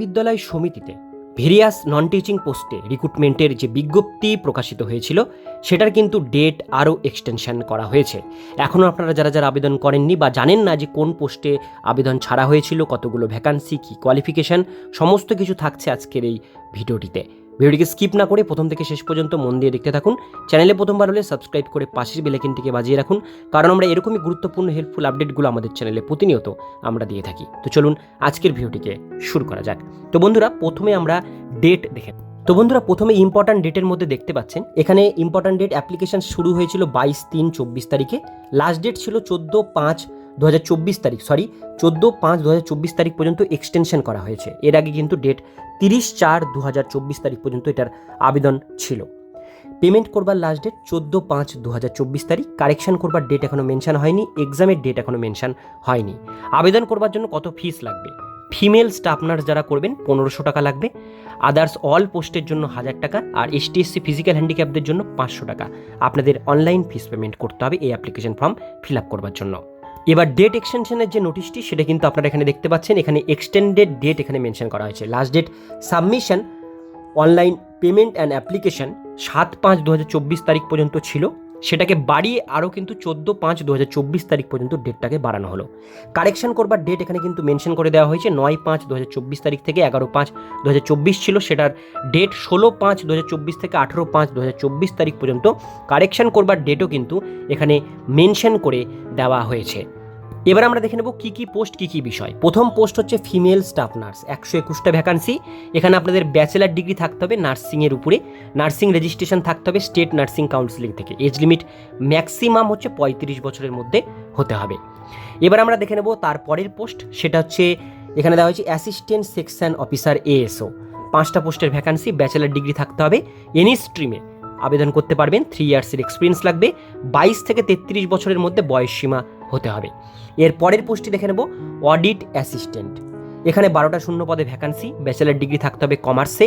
বিদ্যালয় সমিতিতে various non teaching পোস্টে রিক্রুটমেন্টের যে বিজ্ঞপ্তি প্রকাশিত হয়েছিল, সেটার কিন্তু ডেট আরও এক্সটেনশন করা হয়েছে। এখনও আপনারা যারা যারা আবেদন করেননি বা জানেন না যে কোন পোস্টে আবেদন ছাড়া হয়েছিল, কতগুলো ভ্যাকান্সি কী কোয়ালিফিকেশান সমস্ত কিছু থাকছে আজকের এই ভিডিওটিতে। ভিডিওটিকে স্কিপ না করে প্রথম থেকে শেষ পর্যন্ত মন দিয়ে দেখতে থাকুন। চ্যানেলে প্রথমবার হলে সাবস্ক্রাইব করে পাশের বেলেকিনটিকে বাজিয়ে রাখুন। কারণ আমরা এরকমই গুরুত্বপূর্ণ হেল্পফুল আপডেটগুলো আমাদের চ্যানেলে প্রতিনিয়ত আমরা দিয়ে থাকি। তো চলুন আজকের ভিডিওটিকে শুরু করা যাক। তো বন্ধুরা, প্রথমে আমরা ডেট দেখে তো বন্ধুরা, প্রথমে ইম্পর্ট্যান্ট ডেটের মধ্যে দেখতে পাচ্ছেন, এখানে ইম্পর্ট্যান্ট ডেট অ্যাপ্লিকেশন শুরু হয়েছিল বাইশ তিন চব্বিশ তারিখে। লাস্ট ডেট ছিল চোদ্দ পাঁচ দু হাজার চব্বিশ তারিখ সরি চোদ্দ পাঁচ দু তারিখ পর্যন্ত এক্সটেনশন করা হয়েছে। এর আগে কিন্তু ডেট তিরিশ চার দু তারিখ পর্যন্ত এটার আবেদন ছিল। পেমেন্ট করবার লাস্ট ডেট চোদ্দ পাঁচ দু তারিখ। কারেকশন করবার ডেট এখনও মেনশন হয়নি এক্সামের ডেট এখনও মেনশন হয়নি। আবেদন করবার জন্য কত ফিস লাগবে? ফিমেল স্টাফ নার্স যারা করবেন, পনেরোশো টাকা লাগবে। আদার্স অল পোস্টের জন্য হাজার টাকা আর এসটিএসসি ফিজিক্যাল হ্যান্ডিক্যাপদের জন্য পাঁচশো টাকা। আপনাদের অনলাইন ফিস পেমেন্ট করতে হবে, এই অ্যাপ্লিকেশন ফর্ম ফিল আপ করবার জন্য। এবার ডেট এক্সটেনশনের যে নোটিশটি সেটা কিন্তু আপনারা এখানে দেখতে পাচ্ছেন। এখানে এক্সটেন্ডেড ডেট এখানে মেনশন করা হয়েছে। Last date submission online payment and application সাত পাঁচ দু তারিখ পর্যন্ত ছিল। সেটাকে বাড়িয়ে আরও কিন্তু চোদ্দ পাঁচ দু তারিখ পর্যন্ত ডেটটাকে বাড়ানো হলো। কারেকশন করবার ডেট এখানে কিন্তু মেনশন করে দেওয়া হয়েছে। নয় পাঁচ দু তারিখ থেকে এগারো পাঁচ দু ছিল। সেটার ডেট ষোলো পাঁচ দু থেকে আঠেরো পাঁচ দু তারিখ পর্যন্ত কারেকশন করবার ডেটও কিন্তু এখানে মেনশন করে দেওয়া হয়েছে। এবার আমরা দেখে নেব কী কী পোস্ট, কী কী বিষয়। প্রথম পোস্ট হচ্ছে ফিমেল স্টাফ নার্স একশো একুশটা ভ্যাকান্সি এখানে আপনাদের ব্যাচেলার ডিগ্রি থাকতে হবে নার্সিংয়ের উপরে। নার্সিং রেজিস্ট্রেশন থাকতে হবে স্টেট নার্সিং কাউন্সিলিং থেকে। এজ লিমিট ম্যাক্সিমাম হচ্ছে পঁয়ত্রিশ বছরের মধ্যে হতে হবে। এবার আমরা দেখে নেব তারপরের পোস্ট, সেটা হচ্ছে এখানে দেওয়া হয়েছে অ্যাসিস্ট্যান্ট সেকশন অফিসার এএসও পাঁচটা পোস্টের ভ্যাকান্সি ব্যাচেলার ডিগ্রি থাকতে হবে। এনি স্ট্রিমে আবেদন করতে পারবেন থ্রি ইয়ার্সের এক্সপিরিয়েন্স লাগবে। বাইশ থেকে তেত্রিশ বছরের মধ্যে বয়স সীমা হতে হবে। এর পরের পোস্টটি দেখে নেব অডিট অ্যাসিস্ট্যান্ট এখানে বারোটা শূন্য পদে ভ্যাকান্সি ব্যাচেলার ডিগ্রি থাকতে হবে কমার্সে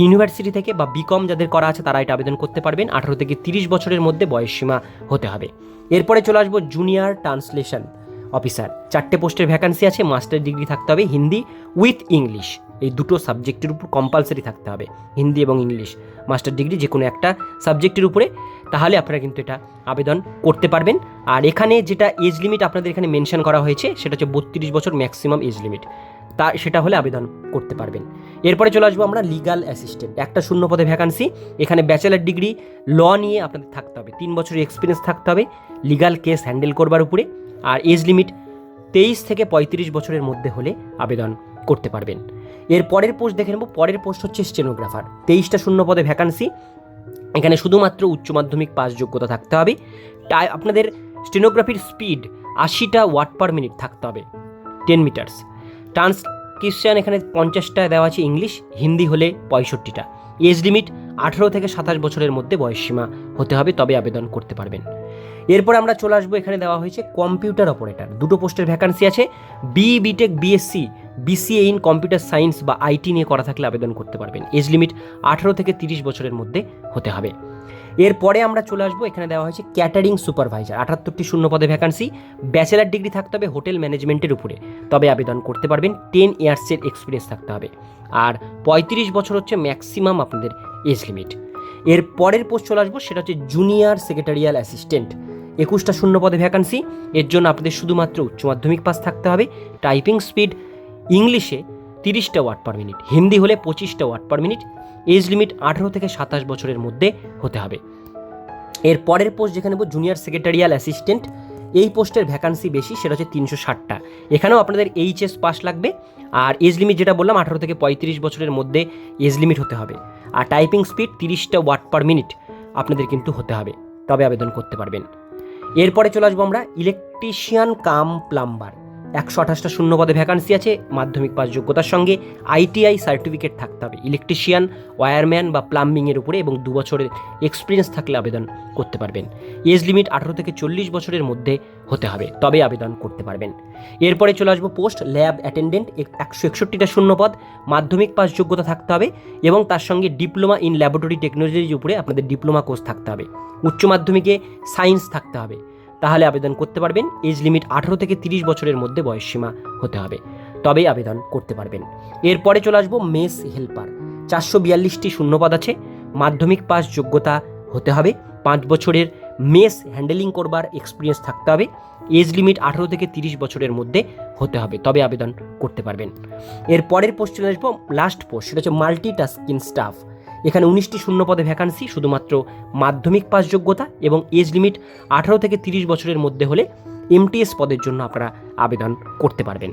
ইউনিভার্সিটি থেকে বা বিকম যাদের করা আছে, তারা এটা আবেদন করতে পারবেন। আঠারো থেকে তিরিশ বছরের মধ্যে বয়সসীমা হতে হবে। এরপরে চলে আসব জুনিয়র ট্রান্সলেশন অফিসার চারটে পোস্টের ভ্যাকান্সি আছে মাস্টার ডিগ্রি থাকতে হবে হিন্দি উইথ ইংলিশ এই দুটো সাবজেক্টের উপর কম্পালসারি থাকতে হবে, হিন্দি এবং ইংলিশ মাস্টার ডিগ্রি যে কোনো একটা সাবজেক্টের উপরে। তাহলে আপনারা কিন্তু এটা আবেদন করতে পারবেন। আর এখানে যেটা এজ লিমিট আপনাদের এখানে মেনশন করা হয়েছে, সেটা হচ্ছে বত্রিশ বছর ম্যাক্সিমাম এজ লিমিট তা সেটা হলে আবেদন করতে পারবেন। এরপরে চলে আসব আমরা লিগাল অ্যাসিস্ট্যান্ট একটা শূন্য পদে ভ্যাকান্সি এখানে ব্যাচেলার ডিগ্রি ল নিয়ে আপনাদের থাকতে হবে। তিন বছরের এক্সপিরিয়েন্স থাকতে হবে লিগাল কেস হ্যান্ডেল করবার উপরে। আর এজ লিমিট তেইশ থেকে পঁয়ত্রিশ বছরের মধ্যে হলে আবেদন করতে পারবেন। এর পরের পোস্ট দেখে নেব। পরের পোস্ট হচ্ছে স্টেনোগ্রাফার তেইশটা শূন্য পদে ভ্যাকান্সি এখানে শুধুমাত্র উচ্চ মাধ্যমিক পাস যোগ্যতা থাকতে হবে। তাই আপনাদের স্টেনোগ্রাফির স্পিড আশিটা ওয়াট পার মিনিট থাকতে হবে, টেন মিটার্স। ট্রান্সক্রিপশান এখানে পঞ্চাশটা দেওয়া আছে ইংলিশ, হিন্দি হলে পঁয়ষট্টিটা। এজ লিমিট আঠেরো থেকে সাতাশ বছরের মধ্যে বয়সসীমা হতে হবে, তবে আবেদন করতে পারবেন। এরপর আমরা চলে আসব, এখানে দেওয়া হয়েছে কম্পিউটার অপারেটর দুটো পোস্টের ভ্যাকান্সি আছে। B BTech BSc BCA in computer science বা আইটি নিয়ে করা থাকলে আবেদন করতে পারবেন। এজ লিমিট আঠারো থেকে তিরিশ বছরের মধ্যে হতে হবে। এরপরে আমরা চলে আসব, এখানে দেওয়া হয়েছে ক্যাটারিং সুপারভাইজার আটাত্তরটি শূন্য পদে ভ্যাকান্সি ব্যাচেলার ডিগ্রি থাকতে হবে হোটেল ম্যানেজমেন্টের উপরে। তবে আবেদন করতে পারবেন টেন ইয়ার্সের এক্সপিরিয়েন্স থাকতে হবে। আর পঁয়ত্রিশ বছর হচ্ছে ম্যাক্সিমাম আপনাদের এজ লিমিট এর পরের পোস্ট চলে আসব, সেটা হচ্ছে জুনিয়র সেক্রেটারিয়াল অ্যাসিস্ট্যান্ট একুশটা শূন্য পদে ভ্যাকান্সি এর জন্য আপনাদের শুধুমাত্র উচ্চ মাধ্যমিক পাস থাকতে হবে। টাইপিং স্পিড ইংলিশে তিরিশটা ওয়ার্ড পার মিনিট হিন্দি হলে পঁচিশটা word per minute age limit আঠেরো থেকে সাতাশ বছরের মধ্যে হতে হবে। এর পরের পোস্ট যেখানে নেব জুনিয়র সেক্রেটারিয়াল অ্যাসিস্ট্যান্ট এই পোস্টের ভ্যাকান্সি বেশি, সেটা হচ্ছে তিনশো ষাটটা। এখানেও আপনাদের এইচএস পাস লাগবে, আর এজ লিমিট যেটা বললাম, আঠারো থেকে পঁয়ত্রিশ বছরের মধ্যে এজ লিমিট হতে হবে। আর টাইপিং স্পিড তিরিশটা ওয়াট পার মিনিট আপনাদের কিন্তু হতে হবে, তবে আবেদন করতে পারবেন। এরপরে চলে আসব আমরা ইলেকট্রিশিয়ান কাম প্লাম্বার একশো আঠাশটা শূন্য পদে ভ্যাকান্সি আছে, মাধ্যমিক পাস যোগ্যতার সঙ্গে আইটিআই সার্টিফিকেট থাকতে হবে। ইলেকট্রিশিয়ান ওয়্যারম্যান বা প্লাম্বিংয়ের উপরে এবং দু বছরের এক্সপিরিয়েন্স থাকলে আবেদন করতে পারবেন। এজ লিমিট আঠারো থেকে চল্লিশ বছরের মধ্যে হতে হবে, তবে আবেদন করতে পারবেন। এরপরে চলে আসব পোস্ট ল্যাব অ্যাটেন্ডেন্ট একশো একষট্টিটা শূন্য পদ মাধ্যমিক পাস যোগ্যতা থাকতে হবে এবং তার সঙ্গে ডিপ্লোমা ইন ল্যাবরেটরি টেকনোলজির উপরে আপনাদের ডিপ্লোমা কোর্স থাকতে হবে। উচ্চ মাধ্যমিকে সায়েন্স থাকতে হবে। তাহলে আবেদন করতে পারবেন। এজ লিমিট আঠারো থেকে তিরিশ বছরের মধ্যে বয়সসীমা হতে হবে। তবেই আবেদন করতে পারবেন। এরপরে চলে আসব মেস হেল্পার। চারশো বিয়াল্লিশটি শূন্যপদ আছে। মাধ্যমিক পাস যোগ্যতা হতে হবে। পাঁচ বছরের মেস হ্যান্ডেলিং করবার এক্সপিরিয়েন্স থাকতে হবে। এজ লিমিট আঠারো থেকে তিরিশ বছরের মধ্যে হতে হবে। তবে আবেদন করতে পারবেন। এর পরের পোস্ট চলে আসব লাস্ট পোস্ট। সেটা হচ্ছে মাল্টি টাস্কিং স্টাফ। এখানে উনিশটি শূন্য পদে ভ্যাকান্সি শুধুমাত্র মাধ্যমিক পাস যোগ্যতা এবং এজ লিমিট আঠারো থেকে তিরিশ বছরের মধ্যে হলে এমটিএস পদের জন্য আপনারা আবেদন করতে পারবেন।